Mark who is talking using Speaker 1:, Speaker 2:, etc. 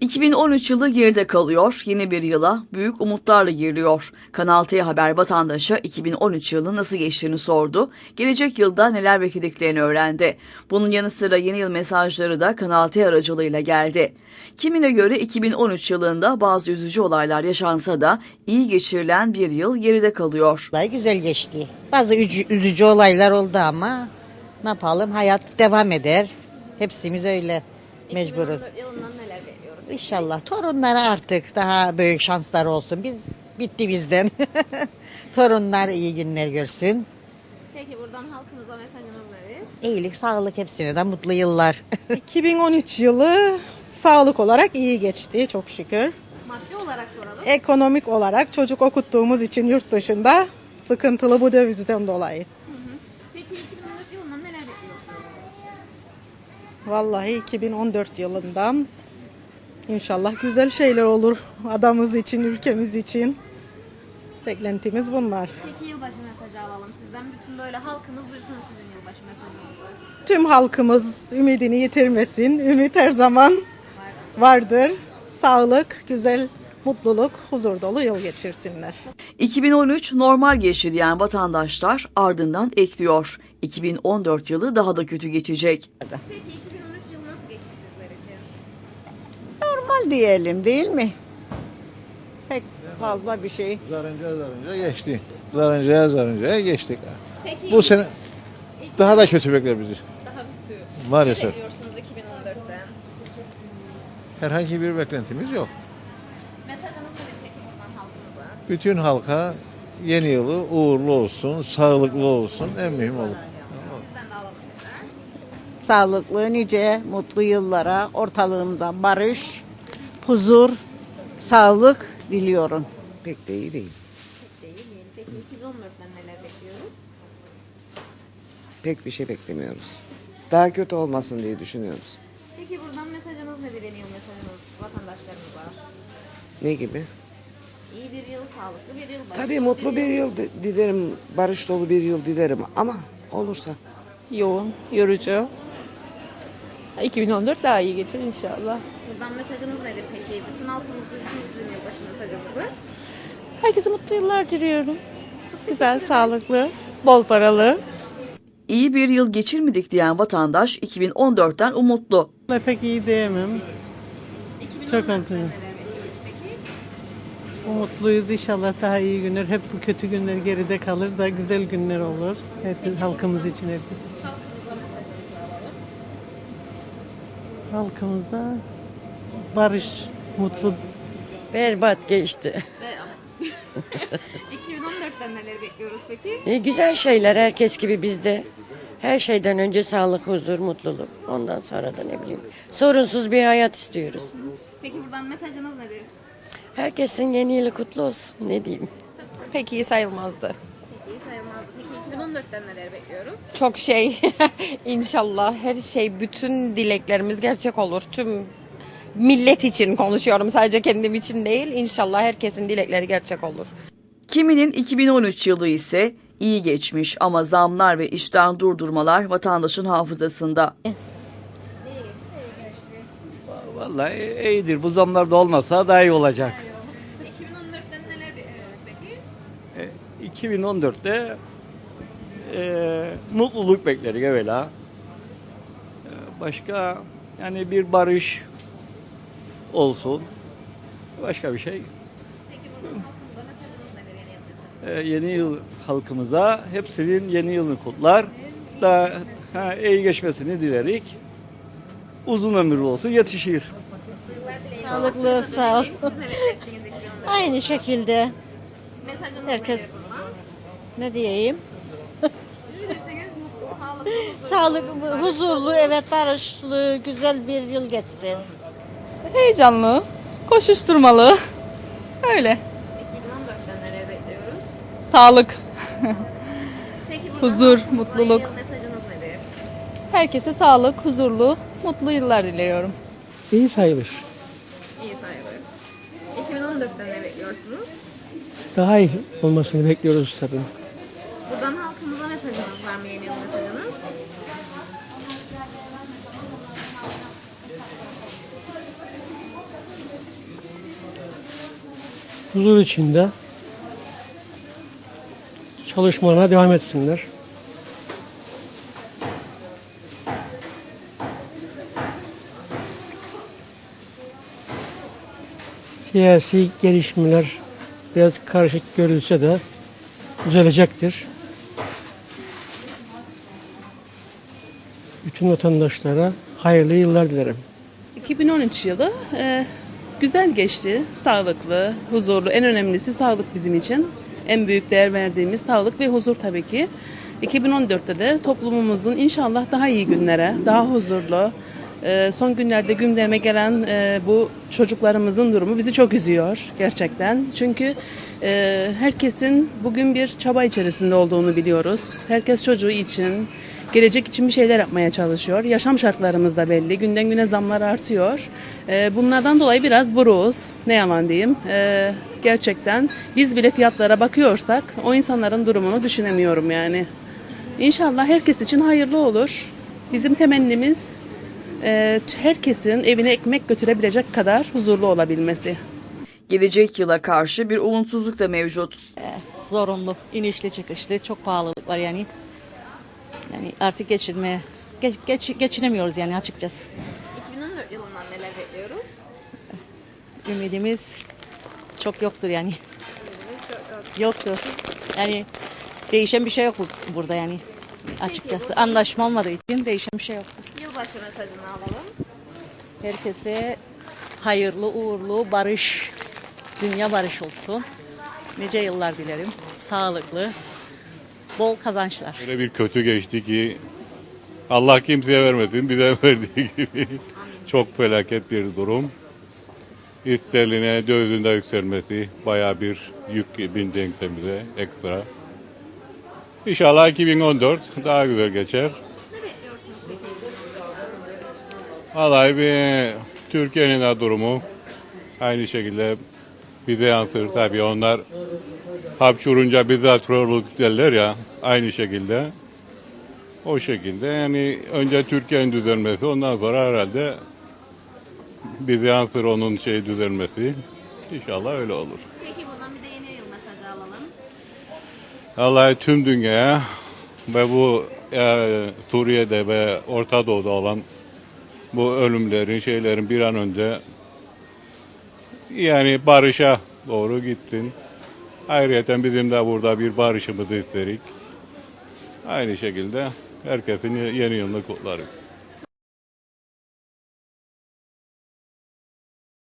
Speaker 1: 2013 yılı geride kalıyor. Yeni bir yıla büyük umutlarla giriliyor. Kanal T Haber vatandaşa 2013 yılı nasıl geçtiğini sordu. Gelecek yılda neler beklediklerini öğrendi. Bunun yanı sıra yeni yıl mesajları da Kanal T aracılığıyla geldi. Kimine göre 2013 yılında bazı üzücü olaylar yaşansa da iyi geçirilen bir yıl geride kalıyor.
Speaker 2: Olay güzel geçti. Bazı ücü- üzücü olaylar oldu ama ne yapalım hayat devam eder. Hepsimiz öyle mecburuz.
Speaker 3: 2014 yılından neler bekliyoruz?
Speaker 2: İnşallah torunlara artık daha büyük şanslar olsun. Biz bitti bizden. Torunlar iyi günler görsün.
Speaker 3: Peki buradan halkımıza mesajınız nedir?
Speaker 2: İyilik, sağlık hepsine de mutlu yıllar.
Speaker 4: 2013 yılı sağlık olarak iyi geçti çok şükür.
Speaker 3: Maddi olarak soralım.
Speaker 4: Ekonomik olarak çocuk okuttuğumuz için yurt dışında sıkıntılı bu dövizden dolayı.
Speaker 3: Peki 2014 yılından neler bekliyorsunuz?
Speaker 4: Vallahi 2014 yılından inşallah güzel şeyler olur adamız için, ülkemiz için. Beklentimiz bunlar.
Speaker 3: Peki yılbaşı mesajı alalım sizden. Bütün böyle halkımız duysun sizin yılbaşı mesajınızı.
Speaker 4: Tüm halkımız ümidini yitirmesin. Ümit her zaman vardır. Sağlık, güzel, mutluluk, huzur dolu yıl geçirsinler.
Speaker 1: 2013 normal geçti diyen vatandaşlar ardından ekliyor. 2014 yılı daha da kötü geçecek.
Speaker 3: Peki 2013 yılı nasıl geçti sizler için?
Speaker 5: Normal diyelim değil mi? Pek fazla bir şey.
Speaker 6: Zarınca zarınca geçti. Zarıncaya zarıncaya geçtik.
Speaker 3: Peki
Speaker 6: Bu sene daha da kötü bekler bizi.
Speaker 3: daha kötü. Ne
Speaker 6: Maalesef.
Speaker 3: bekliyorsunuz 2014'ten?
Speaker 6: Herhangi bir beklentimiz yok.
Speaker 3: Mesajınız nedir peki buradan halkımıza?
Speaker 6: Bütün halka yeni yılı uğurlu olsun, sağlıklı olsun en mühim olur.
Speaker 3: Sizden de alalım lütfen.
Speaker 5: Sağlıklı, nice, mutlu yıllara, ortalığında barış, huzur, sağlık diliyorum.
Speaker 7: Pek de iyi değil.
Speaker 3: Değil değil. Peki 2014'ten neler bekliyoruz?
Speaker 7: Pek bir şey beklemiyoruz. Daha kötü olmasın diye düşünüyoruz.
Speaker 3: Peki buradan mesajınız nedir yeni yıl mesajınız vatandaşlarımıza?
Speaker 7: Ne gibi?
Speaker 3: İyi bir yıl, sağlıklı bir yıl. barış
Speaker 7: Tabii mutlu bir yıl di- dilerim, barış dolu bir yıl dilerim ama olursa.
Speaker 8: yoğun, yorucu. 2014 daha iyi geçer inşallah.
Speaker 3: Buradan mesajınız nedir peki? Bütün halkımız duysun sizin yılbaşı mesajınızı.
Speaker 8: Herkese mutlu yıllar diliyorum. Güzel, sağlıklı, bol paralı.
Speaker 1: İyi bir yıl geçirmedik diyen vatandaş 2014'ten umutlu.
Speaker 9: Ben pek iyi diyemem.
Speaker 3: 2014'ten
Speaker 9: mutluyum.
Speaker 3: neler bekliyoruz peki?
Speaker 9: Umutluyuz inşallah daha iyi günler. Hep bu kötü günler geride kalır da güzel günler olur. Herkes, halkımız için, herkes için.
Speaker 3: Halkımıza mesajınızı alalım.
Speaker 9: Halkımıza barış, mutlu
Speaker 10: Berbat geçti.
Speaker 3: 2014'ten neler bekliyoruz peki?
Speaker 10: E, güzel şeyler herkes gibi bizde. Her şeyden önce sağlık, huzur, mutluluk. Ondan sonra da ne bileyim sorunsuz bir hayat istiyoruz.
Speaker 3: Peki buradan mesajınız nedir?
Speaker 10: Herkesin yeni yılı kutlu olsun. Ne diyeyim?
Speaker 8: Pek iyi sayılmazdı.
Speaker 3: Peki sayılmaz. Peki 2014'ten neler bekliyoruz?
Speaker 8: Çok şey inşallah her şey bütün dileklerimiz gerçek olur. Tüm millet için konuşuyorum sadece kendim için değil. İnşallah herkesin dilekleri gerçek olur.
Speaker 1: Kiminin 2013 yılı ise iyi geçmiş ama zamlar ve işten durdurmalar vatandaşın hafızasında.
Speaker 11: Vallahi iyidir. Bu zamlar da olmasa daha iyi olacak.
Speaker 3: 2014'ten neler bekliyoruz peki?
Speaker 11: 2014'te e, mutluluk bekleriz evvela. E, başka yani bir barış olsun. Başka bir şey.
Speaker 3: Peki buradan halkımıza mesajınız nedir yeni yıl mesajı?
Speaker 11: E, yeni yıl halkımıza hepsinin yeni yılını kutlar. Da ha, iyi geçmesini dilerik. Uzun ömürlü olsun yetişir.
Speaker 2: Sağlıklı, sağ ol.
Speaker 3: Siz ne beklersiniz 2014'ten?
Speaker 2: Aynı şekilde
Speaker 3: Mesajınız
Speaker 2: Herkes-
Speaker 3: nedir
Speaker 2: ne diyeyim?
Speaker 3: Sağlıklı, huzurlu.
Speaker 2: Sağlık, huzurlu, evet barışlı, güzel bir yıl geçsin.
Speaker 8: Heyecanlı, koşuşturmalı. Öyle.
Speaker 3: 2014'ten neler bekliyoruz?
Speaker 8: Sağlık.
Speaker 3: Peki buradan
Speaker 8: Huzur, mutluluk.
Speaker 3: yeni mesajınız nedir?
Speaker 8: Herkese sağlık, huzurlu, mutlu yıllar diliyorum.
Speaker 9: iyi sayılır.
Speaker 3: İyi sayılır. 2014'ten ne bekliyorsunuz?
Speaker 9: Daha iyi olmasını bekliyoruz tabii.
Speaker 3: Buradan halkımıza mesajınız var mı yeni yıl mesajınız?
Speaker 12: huzur içinde çalışmalarına devam etsinler. Siyasi gelişmeler biraz karışık görülse de düzelecektir. Bütün vatandaşlara hayırlı yıllar dilerim.
Speaker 13: 2013 yılı e, güzel geçti, sağlıklı, huzurlu. En önemlisi sağlık bizim için. En büyük değer verdiğimiz sağlık ve huzur tabii ki. 2014'te de toplumumuzun inşallah daha iyi günlere, daha huzurlu, e, son günlerde gündeme gelen e, bu çocuklarımızın durumu bizi çok üzüyor gerçekten. Çünkü e, herkesin bugün bir çaba içerisinde olduğunu biliyoruz. Herkes çocuğu için, gelecek için bir şeyler yapmaya çalışıyor. Yaşam şartlarımız da belli. Günden güne zamlar artıyor. Ee, bunlardan dolayı biraz buruğuz. Ne yalan diyeyim. Ee, gerçekten biz bile fiyatlara bakıyorsak o insanların durumunu düşünemiyorum yani. İnşallah herkes için hayırlı olur. Bizim temennimiz e, herkesin evine ekmek götürebilecek kadar huzurlu olabilmesi.
Speaker 1: Gelecek yıla karşı bir umutsuzluk da mevcut.
Speaker 14: zorunlu, inişli çıkışlı, çok pahalılık var yani. Yani artık geçinmeye, geç, geç, geçinemiyoruz yani açıkçası.
Speaker 3: 2014 yılından neler bekliyoruz?
Speaker 14: Ümidimiz çok yoktur yani. Yoktur. Yani değişen bir şey yok bu- burada yani açıkçası. Anlaşma olmadığı için değişen bir şey yoktur.
Speaker 3: Yılbaşı mesajını alalım.
Speaker 14: Herkese hayırlı, uğurlu, barış, dünya barış olsun. Nice yıllar dilerim. Sağlıklı, bol kazançlar.
Speaker 15: Öyle bir kötü geçti ki Allah kimseye vermesin bize verdiği gibi. Çok felaket bir durum. İsterline dövizinde yükselmesi baya bir yük bindi ensemize ekstra. İnşallah 2014 daha güzel geçer.
Speaker 3: Ne bekliyorsunuz peki 2014'ten?
Speaker 15: Vallahi bir Türkiye'nin de durumu aynı şekilde bize yansır tabii onlar hapşurunca bize atroluk derler ya aynı şekilde. O şekilde yani önce Türkiye'nin düzelmesi ondan sonra herhalde bize yansır onun şey düzelmesi. İnşallah öyle olur.
Speaker 3: Peki buradan bir de yeni yıl mesajı alalım.
Speaker 15: Vallahi tüm dünyaya ve bu e, Suriye'de ve Orta Doğu'da olan bu ölümlerin şeylerin bir an önce yani barışa doğru gitsin. Ayrıca bizim de burada bir barışımızı isterik. Aynı şekilde herkesin yeni yılını kutlarım.